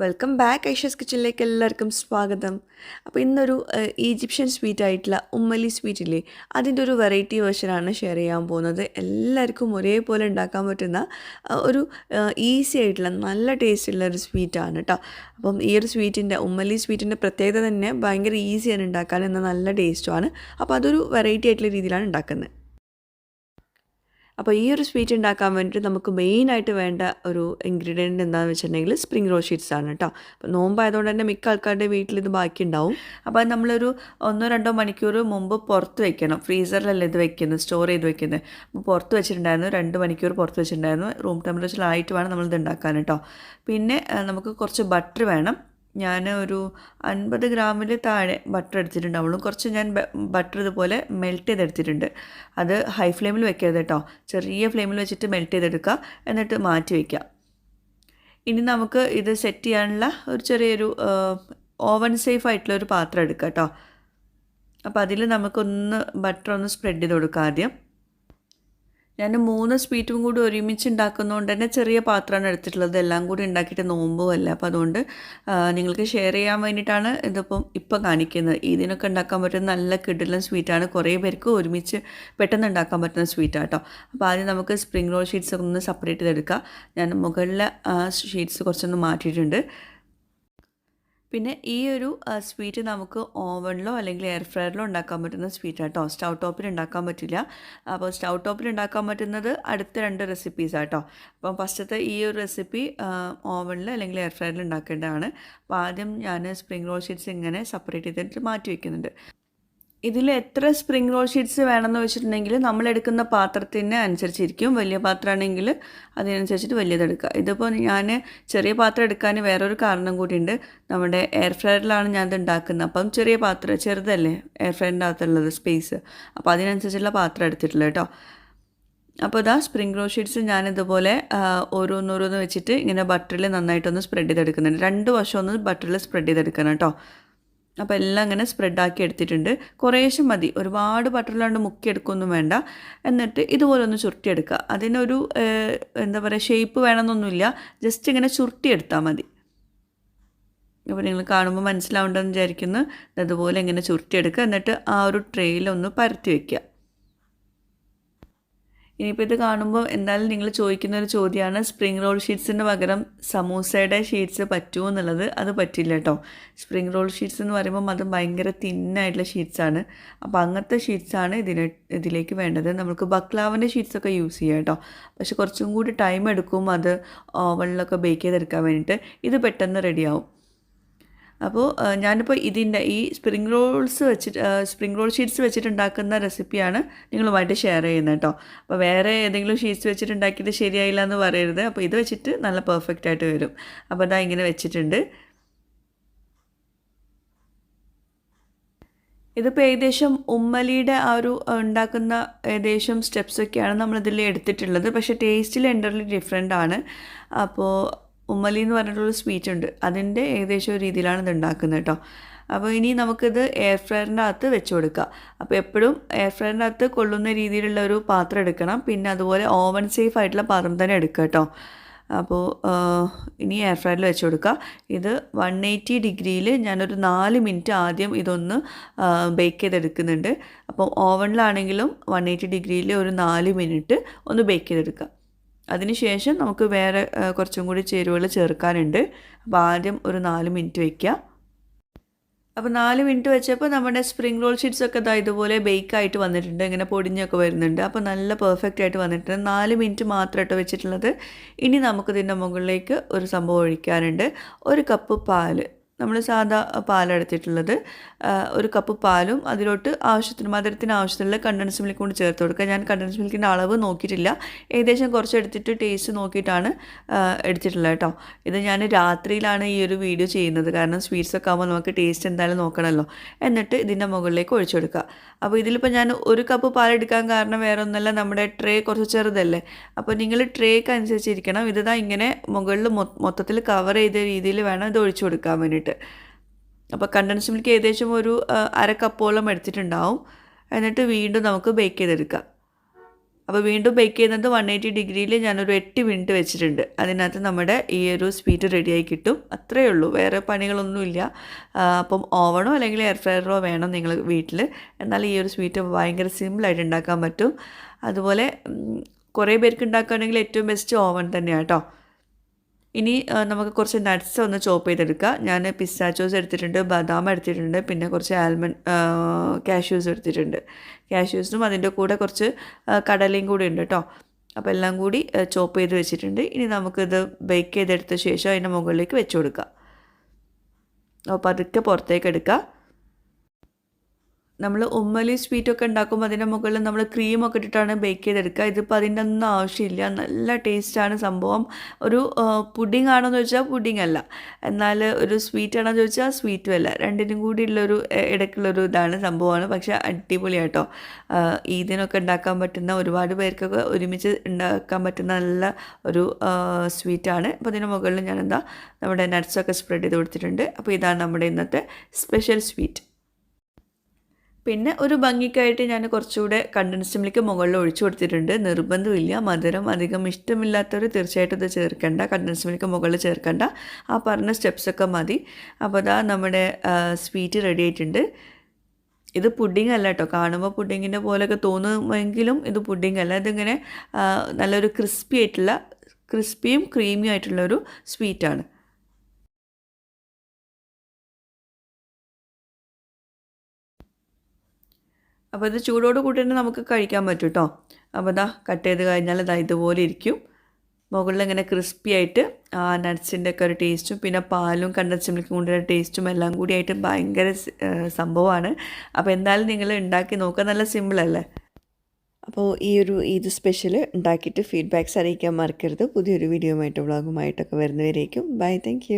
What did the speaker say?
Welcome back Aisha's കിച്ചണിലേക്ക് എല്ലാവർക്കും സ്വാഗതം. അപ്പോൾ ഇന്നൊരു ഈജിപ്ഷ്യൻ സ്വീറ്റ് ആയിട്ടുള്ള ഉമ്മലി സ്വീറ്റില്ലേ അതിന്റെ ഒരു വെറൈറ്റി വേർഷനാണ് ഷെയർ ചെയ്യാൻ പോകുന്നത്. എല്ലാവർക്കും ഒരേപോലെ ഉണ്ടാക്കാൻ പറ്റുന്ന ഒരു ഈസി ആയിട്ടുള്ള നല്ല ടേസ്റ്റുള്ള ഒരു സ്വീറ്റാണ് കേട്ടോ അപ്പം ഈ ഒരു സ്വീറ്റിന്റെ ഉമ്മലി സ്വീറ്റിന്റെ പ്രത്യേകത തന്നെ ഭയങ്കര ഈസിയാണ് ഉണ്ടാക്കാൻ എന്ന നല്ല ടേസ്റ്റുമാണ് അപ്പോൾ അതൊരു വെറൈറ്റി ആയിട്ടുള്ള രീതിയിലാണ് ഉണ്ടാക്കുന്നത്. അപ്പോൾ ഈ ഒരു സ്വീറ്റ് ഉണ്ടാക്കാൻ വേണ്ടിയിട്ട് നമുക്ക് മെയിനായിട്ട് വേണ്ട ഒരു ഇൻഗ്രീഡിയന്റ് എന്താണെന്ന് വെച്ചിട്ടുണ്ടെങ്കിൽ സ്പ്രിംഗ് റോൾ ഷീറ്റ്സ് ആണ് കേട്ടോ അപ്പോൾ നോമ്പായതുകൊണ്ട് തന്നെ മിക്ക ആൾക്കാരുടെ വീട്ടിൽ ഇത് ബാക്കി ഉണ്ടാവും അപ്പോൾ നമ്മളൊരു ഒന്നോ രണ്ടോ മണിക്കൂർ മുമ്പ് പുറത്ത് വെക്കണം. ഫ്രീസറിലല്ല ഇത് വെക്കുന്നത്? സ്റ്റോർ ചെയ്ത് വെക്കുന്നത്. അപ്പോൾ പുറത്ത് വെച്ചിട്ടുണ്ടായിരുന്നു. രണ്ട് മണിക്കൂർ പുറത്ത് വെച്ചിട്ടുണ്ടായിരുന്നു. റൂം ടെമ്പറേച്ചറിലായിട്ട് വേണം നമ്മളിത് ഉണ്ടാക്കാൻ കേട്ടോ പിന്നെ നമുക്ക് കുറച്ച് ബട്ടർ വേണം. ഞാൻ ഒരു അൻപത് ഗ്രാമിൽ താഴെ ബട്ടർ എടുത്തിട്ടുണ്ട്. അവളും കുറച്ച് ഞാൻ ബട്ടർ ഇതുപോലെ മെൽറ്റ് ചെയ്തെടുത്തിട്ടുണ്ട്. അത് ഹൈ ഫ്ലെയിമിൽ വെക്കരുത് കേട്ടോ. ചെറിയ ഫ്ലെയിമിൽ വെച്ചിട്ട് മെൽറ്റ് ചെയ്തെടുക്കുക. എന്നിട്ട് മാറ്റി വയ്ക്കുക ഇനി നമുക്ക് ഇത് സെറ്റ് ചെയ്യാനുള്ള ഒരു ചെറിയൊരു ഓവൻ സേഫ് ആയിട്ടുള്ള ഒരു പാത്രം എടുക്കുക കേട്ടോ. അപ്പോൾ അതിൽ നമുക്കൊന്ന് ബട്ടർ ഒന്ന് സ്പ്രെഡ് ചെയ്ത് കൊടുക്കാം ആദ്യം. ഞാൻ മൂന്ന് സ്വീറ്റും കൂടി ഒരുമിച്ച് ഉണ്ടാക്കുന്നതുകൊണ്ട് തന്നെ ചെറിയ പാത്രമാണ് എടുത്തിട്ടുള്ളത്. എല്ലാം കൂടി ഉണ്ടാക്കിയിട്ട് നോമ്പുമല്ല അപ്പോൾ അതുകൊണ്ട് നിങ്ങൾക്ക് ഷെയർ ചെയ്യാൻ വേണ്ടിയിട്ടാണ് ഇതിപ്പം ഇപ്പം കാണിക്കുന്നത്. ഇതിനൊക്കെ ഉണ്ടാക്കാൻ പറ്റുന്ന നല്ല കിടിലൻ സ്വീറ്റാണ്. കുറേ പേർക്ക് ഒരുമിച്ച് പെട്ടെന്ന് ഉണ്ടാക്കാൻ പറ്റുന്ന സ്വീറ്റാണ് കേട്ടോ അപ്പോൾ ആദ്യം നമുക്ക് സ്പ്രിംഗ് റോൾ ഷീറ്റ്സ് ഒന്ന് സെപ്പറേറ്റ് ചെയ്തെടുക്കാം. ഞാൻ മുകളിലെ ഷീറ്റ്സ് കുറച്ചൊന്ന് മാറ്റിയിട്ടുണ്ട്. പിന്നെ ഈ ഒരു സ്വീറ്റ് നമുക്ക് ഓവണിലോ അല്ലെങ്കിൽ എയർ ഫ്രയറിലോ ഉണ്ടാക്കാൻ പറ്റുന്ന സ്വീറ്റ് ആട്ടോ സ്റ്റൗ ടോപ്പിൽ ഉണ്ടാക്കാൻ പറ്റില്ല. അപ്പോൾ സ്റ്റൗ ടോപ്പിൽ ഉണ്ടാക്കാൻ പറ്റുന്നത് അടുത്ത രണ്ട് റെസിപ്പീസ് ആട്ടോ അപ്പം ഫസ്റ്റത്തെ ഈ ഒരു റെസിപ്പി ഓവനിൽ അല്ലെങ്കിൽ എയർ ഫ്രയറിൽ ഉണ്ടാക്കേണ്ടതാണ്. അപ്പോൾ ആദ്യം ഞാൻ സ്പ്രിംഗ് റോൾ ഷീറ്റ്സ് ഇങ്ങനെ സെപ്പറേറ്റ് ചെയ്തിട്ട് മാറ്റി വയ്ക്കുന്നുണ്ട് ഇതിൽ എത്ര സ്പ്രിംഗ് റോൾ ഷീറ്റ്സ് വേണമെന്ന് വെച്ചിട്ടുണ്ടെങ്കിൽ നമ്മൾ എടുക്കുന്ന പാത്രത്തിന് അനുസരിച്ചിരിക്കും. വലിയ പാത്രമാണെങ്കിൽ അതിനനുസരിച്ചിട്ട് വലിയതെടുക്കുക ഇതിപ്പോൾ ഞാൻ ചെറിയ പാത്രം എടുക്കാൻ വേറൊരു കാരണം കൂടിയുണ്ട്. നമ്മുടെ എയർ ഫ്രയറിലാണ് ഞാൻ ഇത് ഉണ്ടാക്കുന്നത്. അപ്പം ചെറിയ പാത്രം ചെറുതല്ലേ എയർ ഫ്രയറിന്റെ അകത്തുള്ളത് സ്പേസ് അപ്പോൾ അതിനനുസരിച്ചുള്ള പാത്രം എടുത്തിട്ടുള്ളത് കേട്ടോ. അപ്പോൾ ഇതാ സ്പ്രിംഗ് റോൾ ഷീറ്റ്സ് ഞാനിതുപോലെ ഓരോന്നോരോന്ന് വെച്ചിട്ട് ഇങ്ങനെ ബട്ടറിൽ നന്നായിട്ടൊന്ന് സ്പ്രെഡ് ചെയ്തെടുക്കുന്നുണ്ട്. രണ്ട് വശം ഒന്ന് ബട്ടറിൽ സ്പ്രെഡ് ചെയ്തെടുക്കണം കേട്ടോ. അപ്പോൾ എല്ലാം ഇങ്ങനെ സ്പ്രെഡാക്കി എടുത്തിട്ടുണ്ട്. കുറേശ്ശെ മതി. ഒരുപാട് ബട്ടറിലാണ്ട് മുക്കിയെടുക്കൊന്നും വേണ്ട. എന്നിട്ട് ഇതുപോലെ ഒന്ന് ചുരുട്ടിയെടുക്കുക. അതിനൊരു എന്താ പറയുക ഷേപ്പ് വേണമെന്നൊന്നുമില്ല. ജസ്റ്റ് ഇങ്ങനെ ചുരുട്ടിയെടുത്താൽ മതി. അപ്പോൾ നിങ്ങൾ കാണുമ്പോൾ മനസ്സിലാവുണ്ടെന്ന് വിചാരിക്കുന്നു. അതുപോലെ ഇങ്ങനെ ചുരുട്ടിയെടുക്കുക. എന്നിട്ട് ആ ഒരു ട്രെയിലൊന്ന് പരത്തി വയ്ക്കുക ഇനിയിപ്പോൾ ഇത് കാണുമ്പോൾ എന്തായാലും നിങ്ങൾ ചോദിക്കുന്ന ഒരു ചോദ്യമാണ് സ്പ്രിംഗ് റോൾ ഷീറ്റ്സിന് പകരം സമൂസയുടെ ഷീറ്റ്സ് പറ്റുമോ എന്നുള്ളത്? അത് പറ്റില്ല കേട്ടോ സ്പ്രിംഗ് റോൾ ഷീറ്റ്സ് എന്ന് പറയുമ്പോൾ അത് ഭയങ്കര തിന്നായിട്ടുള്ള ഷീറ്റ്സാണ് അപ്പോൾ അങ്ങനത്തെ ഷീറ്റ്സാണ് ഇതിന് ഇതിലേക്ക് വേണ്ടത്. നമുക്ക് ബക്ലാവിന്റെ ഷീറ്റ്സൊക്കെ യൂസ് ചെയ്യാം കേട്ടോ പക്ഷെ കുറച്ചും കൂടി ടൈം എടുക്കും അത് ഓവനിലൊക്കെ ബേക്ക് ചെയ്തെടുക്കാൻ വേണ്ടിയിട്ട്. ഇത് പെട്ടെന്ന് റെഡിയാവും അപ്പോൾ ഞാനിപ്പോൾ ഇതിന്റെ ഈ സ്പ്രിംഗ് റോൾസ് വെച്ചിട്ട് സ്പ്രിംഗ് റോൾ ഷീറ്റ്സ് വെച്ചിട്ടുണ്ടാക്കുന്ന റെസിപ്പിയാണ് നിങ്ങളുമായിട്ട് ഷെയർ ചെയ്യുന്നത് കേട്ടോ അപ്പോൾ വേറെ ഏതെങ്കിലും ഷീറ്റ്സ് വെച്ചിട്ടുണ്ടാക്കിയിട്ട് ശരിയായില്ല എന്ന് പറയരുത്. അപ്പോൾ ഇത് വെച്ചിട്ട് നല്ല പെർഫെക്റ്റ് ആയിട്ട് വരും. അപ്പോൾ അതാ ഇങ്ങനെ വെച്ചിട്ടുണ്ട്. ഇതിപ്പോൾ ഏകദേശം ഉമ്മലിയുടെ ആ ഒരു ഉണ്ടാക്കുന്ന ഏകദേശം സ്റ്റെപ്സൊക്കെയാണ് നമ്മളിതിൽ എടുത്തിട്ടുള്ളത്. പക്ഷേ ടേസ്റ്റിൽ എന്റർലി ഡിഫറെന്റ് ആണ്. അപ്പോൾ ഉമ്മലി എന്ന് പറഞ്ഞിട്ടുള്ള സ്വീറ്റ് ഉണ്ട്. അതിന്റെ ഏകദേശം ഒരു രീതിയിലാണ് ഇത് ഉണ്ടാക്കുന്നത് കേട്ടോ. അപ്പോൾ ഇനി നമുക്കിത് എയർ ഫ്രയറിന്റെ അകത്ത് വെച്ച് കൊടുക്കുക അപ്പോൾ എപ്പോഴും എയർ ഫ്രയറിന്റെ അകത്ത് കൊള്ളുന്ന രീതിയിലുള്ള ഒരു പാത്രം എടുക്കണം. പിന്നെ അതുപോലെ ഓവൻ സേഫ് ആയിട്ടുള്ള പാത്രം തന്നെ എടുക്കുക കേട്ടോ. അപ്പോൾ ഇനി എയർ ഫ്രയറിൽ വെച്ച് കൊടുക്കുക ഇത് വൺ എയ്റ്റി ഡിഗ്രിയിൽ ഞാനൊരു നാല് മിനിറ്റ് ആദ്യം ഇതൊന്ന് ബേക്ക് ചെയ്തെടുക്കുന്നുണ്ട്. അപ്പോൾ ഓവനിലാണെങ്കിലും വൺ എയ്റ്റി ഡിഗ്രിയിൽ ഒരു നാല് മിനിറ്റ് ഒന്ന് ബേക്ക് ചെയ്തെടുക്കുക അതിനുശേഷം നമുക്ക് വേറെ കുറച്ചും കൂടി ചേരുവകൾ ചേർക്കാനുണ്ട്. അപ്പോൾ ആദ്യം ഒരു നാല് മിനിറ്റ് വയ്ക്കുക അപ്പോൾ നാല് മിനിറ്റ് വെച്ചപ്പോൾ നമ്മുടെ സ്പ്രിംഗ് റോൾ ഷീറ്റ്സ് ഒക്കെ ഇതാ ഇതുപോലെ ബേക്ക് ആയിട്ട് വന്നിട്ടുണ്ട്. ഇങ്ങനെ പൊടിഞ്ഞൊക്കെ വരുന്നുണ്ട്. അപ്പോൾ നല്ല പെർഫെക്റ്റ് ആയിട്ട് വന്നിട്ടുണ്ട്. നാല് മിനിറ്റ് മാത്രമായിട്ട് വെച്ചിട്ടുള്ളത്. ഇനി നമുക്കിതിന്റെ മുകളിലേക്ക് ഒരു സംഭവം ഒഴിക്കാനുണ്ട്. ഒരു കപ്പ് പാൽ. നമ്മൾ സാധാ പാലെടുത്തിട്ടുള്ളത്. ഒരു കപ്പ് പാലും അതിലോട്ട് ആവശ്യത്തിന് മധുരത്തിന് ആവശ്യത്തിനുള്ള കണ്ടൻസ് മിൽക്ക് കൂടി ചേർത്ത് കൊടുക്കുക. ഞാൻ കണ്ടൻസ് മിൽക്കിന്റെ അളവ് നോക്കിയിട്ടില്ല. ഏകദേശം കുറച്ച് എടുത്തിട്ട് ടേസ്റ്റ് നോക്കിയിട്ടാണ് എടുത്തിട്ടുള്ളത് കേട്ടോ. ഇത് ഞാൻ രാത്രിയിലാണ് ഈ ഒരു വീഡിയോ ചെയ്യുന്നത്. കാരണം സ്വീറ്റ്സ് ഒക്കെ ആകുമ്പോൾ നമുക്ക് ടേസ്റ്റ് എന്തായാലും നോക്കണമല്ലോ. എന്നിട്ട് ഇതിന്റെ മുകളിലേക്ക് ഒഴിച്ചു കൊടുക്കുക. അപ്പോൾ ഇതിലിപ്പോൾ ഞാൻ ഒരു കപ്പ് പാലെടുക്കാൻ കാരണം വേറെ ഒന്നല്ല നമ്മുടെ ട്രേ കുറച്ച് ചെറുതല്ലേ. അപ്പോൾ നിങ്ങൾ ട്രേക്ക് അനുസരിച്ചിരിക്കണം. ഇത് ഇങ്ങനെ മുകളിൽ മൊത്തത്തിൽ കവർ ചെയ്ത രീതിയിൽ വേണം ഇത് ഒഴിച്ചു കൊടുക്കാൻ വേണ്ടിയിട്ട്. അപ്പോൾ കണ്ടൻസ് മിൽക്ക് ഏകദേശം ഒരു അര കപ്പോളം എടുത്തിട്ടുണ്ടാവും. എന്നിട്ട് വീണ്ടും നമുക്ക് ബേക്ക് ചെയ്തെടുക്കാം. അപ്പോൾ വീണ്ടും ബേക്ക് ചെയ്യുന്നത് വൺ എയ്റ്റി ഡിഗ്രിയിൽ ഞാനൊരു എട്ട് മിനിറ്റ് വെച്ചിട്ടുണ്ട്. അതിനകത്ത് നമ്മുടെ ഈ ഒരു സ്വീറ്റ് റെഡിയായി കിട്ടും. അത്രയേ ഉള്ളൂ. വേറെ പണികളൊന്നുമില്ല. അപ്പം ഓവണോ അല്ലെങ്കിൽ എയർ ഫ്രയറോ വേണം നിങ്ങൾ വീട്ടിൽ എന്നാൽ ഈ ഒരു സ്വീറ്റ് ഭയങ്കര സിമ്പിളായിട്ട് ഉണ്ടാക്കാൻ പറ്റും. അതുപോലെ കുറേ പേർക്ക് ഉണ്ടാക്കുകയാണെങ്കിൽ ഏറ്റവും ബെസ്റ്റ് ഓവൻ തന്നെയാണ് കേട്ടോ. ഇനി നമുക്ക് കുറച്ച് നട്ട്സ് ഒന്ന് ചോപ്പ് ചെയ്തെടുക്കാം. ഞാൻ പിസ്താച്ചോസ് എടുത്തിട്ടുണ്ട് ബദാം എടുത്തിട്ടുണ്ട് പിന്നെ കുറച്ച് ആൽമണ്ട് കാഷ്യൂസ് എടുത്തിട്ടുണ്ട്. കാഷ്യൂസിനും അതിന്റെ കൂടെ കുറച്ച് കടലയും കൂടി ഉണ്ട് കേട്ടോ അപ്പോൾ എല്ലാം കൂടി ചോപ്പ് ചെയ്ത് വെച്ചിട്ടുണ്ട്. ഇനി നമുക്കിത് ബേക്ക് ചെയ്തെടുത്ത ശേഷം അതിന്റെ മുകളിലേക്ക് വെച്ച് കൊടുക്കാം. അപ്പോൾ പതുക്കെ പുറത്തേക്ക് എടുക്കുക നമ്മൾ ഉമ്മലി സ്വീറ്റൊക്കെ ഉണ്ടാക്കുമ്പോൾ അതിന്റെ മുകളിൽ നമ്മൾ ക്രീമൊക്കെ ഇട്ടിട്ടാണ് ബേക്ക് ചെയ്തെടുക്കുക. ഇതിപ്പോൾ അതിന്റെ ഒന്നും ആവശ്യമില്ല. നല്ല ടേസ്റ്റാണ് സംഭവം. ഒരു പുഡിംഗ് ആണോ എന്ന് ചോദിച്ചാൽ പുഡിംഗ് അല്ല. എന്നാൽ ഒരു സ്വീറ്റ് ആണോ ചോദിച്ചാൽ സ്വീറ്റും അല്ല. രണ്ടിനും കൂടി ഉള്ളൊരു ഇടയ്ക്കുള്ളൊരു ഇതാണ് സംഭവമാണ്. പക്ഷേ അടിപൊളിയാട്ടോ ഈദിനൊക്കെ ഉണ്ടാക്കാൻ പറ്റുന്ന ഒരുപാട് പേർക്കൊക്കെ ഒരുമിച്ച് ഉണ്ടാക്കാൻ പറ്റുന്ന നല്ല ഒരു സ്വീറ്റാണ് അപ്പോൾ അതിന്റെ മുകളിൽ ഞാനെന്താ നമ്മുടെ നട്ട്സൊക്കെ സ്പ്രെഡ് ചെയ്ത് കൊടുത്തിട്ടുണ്ട്. അപ്പോൾ ഇതാണ് നമ്മുടെ ഇന്നത്തെ സ്പെഷ്യൽ സ്വീറ്റ് പിന്നെ ഒരു ഭംഗിക്കായിട്ട് ഞാൻ കുറച്ചുകൂടെ കണ്ടൻസ്ഡ് മിൽക്ക് മുകളിൽ ഒഴിച്ചു കൊടുത്തിട്ടുണ്ട്. നിർബന്ധമില്ല. മധുരം അധികം ഇഷ്ടമില്ലാത്തവർ തീർച്ചയായിട്ടും ഇത് ചേർക്കേണ്ട. കണ്ടൻസ്ഡ് മിൽക്ക് മുകളിൽ ചേർക്കേണ്ട. ആ പറഞ്ഞ സ്റ്റെപ്സൊക്കെ മതി. അപ്പോൾ അതാ നമ്മുടെ സ്വീറ്റ് റെഡി ആയിട്ടുണ്ട്. ഇത് പുഡിംഗ് അല്ല കേട്ടോ കാണുമ്പോൾ പുഡിങ്ങിന്റെ പോലെയൊക്കെ തോന്നുമെങ്കിലും ഇത് പുഡിംഗ് അല്ല. ഇതിങ്ങനെ നല്ലൊരു ക്രിസ്പി ആയിട്ടുള്ള ക്രിസ്പിയും ക്രീമിയും ആയിട്ടുള്ളൊരു സ്വീറ്റാണ് അപ്പോൾ ഇത് ചൂടോട് കൂടി തന്നെ നമുക്ക് കഴിക്കാൻ പറ്റും കേട്ടോ അപ്പോൾ ഇതാ കട്ട് ചെയ്ത് കഴിഞ്ഞാൽ ഇതാ ഇതുപോലെ ഇരിക്കും. മുകളിൽ ഇങ്ങനെ ക്രിസ്പി ആയിട്ട് ആ നട്ട്സിന്റെ ഒക്കെ ഒരു ടേസ്റ്റും പിന്നെ പാലും കണ്ടൻസ് മിൽക്കും കൊണ്ടുള്ള ടേസ്റ്റും എല്ലാം കൂടി ആയിട്ട് ഭയങ്കര സംഭവമാണ്. അപ്പോൾ എന്തായാലും നിങ്ങൾ ഉണ്ടാക്കി നോക്കുക. നല്ല സിമ്പിളല്ലേ അപ്പോൾ ഈ ഒരു ഈദ് സ്പെഷ്യൽ ഉണ്ടാക്കിയിട്ട് ഫീഡ്ബാക്ക്സ് അറിയിക്കാൻ മറക്കരുത്. പുതിയൊരു വീഡിയോ ആയിട്ട് വ്ളോഗുമായിട്ടൊക്കെ വരുന്നവരേക്കും. Bye thank